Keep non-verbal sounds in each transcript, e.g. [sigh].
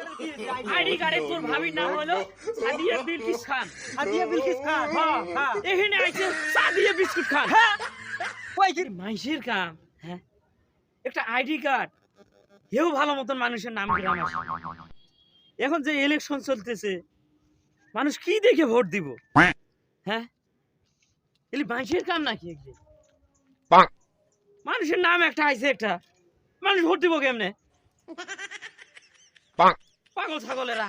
[laughs] ID কার্ডে তোর ভাবির নাম হলো সাদিয়া বিলকিস খান। সাদিয়া বিলকিস খান হ্যাঁ হ্যাঁ। এখানে আইছে সাদিয়া বিস্কুট খান। হ্যাঁ। কই কি কাম হ্যাঁ। একটা আইডি কার্ড। হেও ভালো মতন মানুষের নাম গ্রাম আসে এখন যে ইলেকশন চলতেছে মানুষ কি দেখে ভোট দিব? হ্যাঁ? এলি মাইসের কাম নাকি মানুষের নাম একটা আইছে একটা। মানুষ ভোট দিব কেমনে? পাগল ছাগলেরা।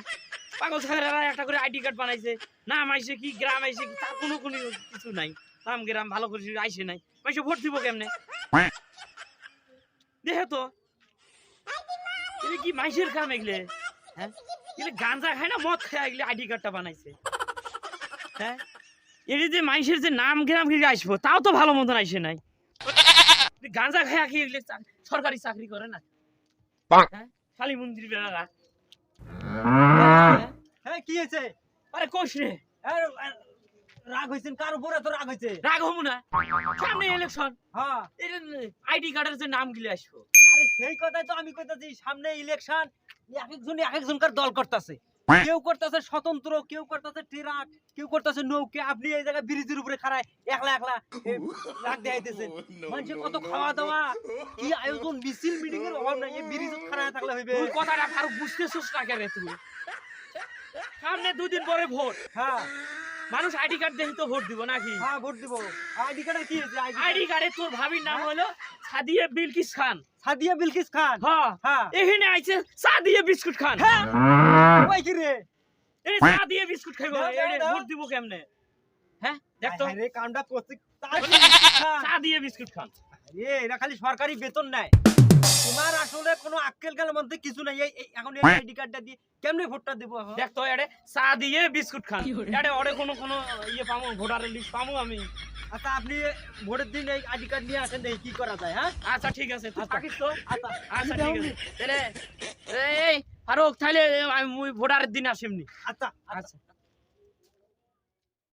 পাগল ছাগলেরা একটা করে আইডি কার্ড বানাইছে। নাম আইছে কি গ্রাম আইছে কি তার কোনো কোনো কিছু নাই। নাম গ্রাম ভালো করে আইছে নাই মাইসে ভোট দিব কেমনে? দেখে তো। কি মাইসের কাম এগুলো? হ্যাঁ? এগুলি গাঞ্জা খায় না মদ খায় এগুলি আইডি কার্ডটা বানাইছে। হ্যাঁ? এটি যে মাইসের যে নাম গ্রাম কি আসব তাও তো ভালো মতন আইসে নাই। এ গাঞ্জা খায় কি এগুলি সরকারি চাকরি করে না? হ্যাঁ? কালী মন্দির বেড়ারা। হ্যাঁ। কি হয়েছে? আরে কোষ রে। আরে, আরে, রাগ হয়েছেন কার উপরে তো রাগ হয়েছে? রাগ হব না। সামনে ইলেকশন হ্যাঁ আইডি কার্ডের যে নাম গিলে আসব। আরে সেই কথাই তো আমি কইতাছি সামনে ইলেকশন এক একজন এক একজনকার দল করতেছে। কেউ করতেছে স্বতন্ত্র কেউ করতেছে ট্রাক কেউ করতেছে নৌকে। আপনি এই জায়গায় ব্রিজের উপরে খাড়ায় একলা একলা রাগ দেখাইতেছেন। মানুষের কত খাওয়া দাওয়া কি আয়োজন? মিছিল মিটিং এর অভাব নাই ব্রিজ খাড়ায় থাকলে হইবে। ওই কথাটা আর বুঝতেছিস না কেন তুমি সামনে দুদিন পরে ভোট। হ্যাঁ। মানুষ আইডি কার্ড দেখি তো ভোট দিব নাকি? হ্যাঁ ভোট দিব। আইডি কার্ডের কি আইডি কার্ডে তোর ভাবির নাম হলো সাদিয়া বিলকিস খান। সাদিয়া বিলকিস খান? হ্যাঁ। হ্যাঁ। এখানে আইছে সাদিয়া বিস্কুট খান। হ্যাঁ। ওই কি রে? এই সাদিয়া বিস্কুট খাইবো। দাও। ভোট দিব কেমনে? হ্যাঁ দেখ তো। আরে কামটা করতে সাদিয়া বিস্কুট খান। এ এরা খালি সরকারি বেতন নেয়। তোমার আসলে কোনো আক্কেল কালের মধ্যে কিছু নাই। এই এখন এই আইডি কার্ডটা দিয়ে কেমনে ভোটটা দেবো এখন? দেখ তো এড়ে চা দিয়ে বিস্কুট খান। এড়ে ওরে কোনো কোনো ইয়ে পামো ভোটারের লিস্ট পামো আমি। আচ্ছা আপনি ভোটের দিন এই আইডি কার্ড নিয়ে আসেন দেখি কি করা যায় হ্যাঁ? আচ্ছা ঠিক আছে থাকিস তো? আচ্ছা। আচ্ছা ঠিক আছে। তাহলে এই ফারুক তাহলে আমি ভোটারের দিন আসিমনি। আচ্ছা। আচ্ছা।